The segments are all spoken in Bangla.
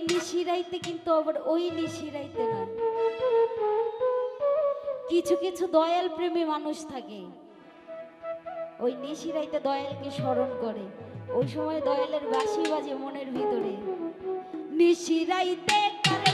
নিশিরাইতে কিন্তু আবার ওই নিশিরাইতে না। কিছু কিছু দয়াল প্রেমী মানুষ থাকে। ওই নিশিরাইতে দয়ালকে স্মরণ করে। ওই সময় দয়ালের বাসি বাজে মনের ভিতরে। নিশিরাইতে কারে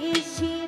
নিশি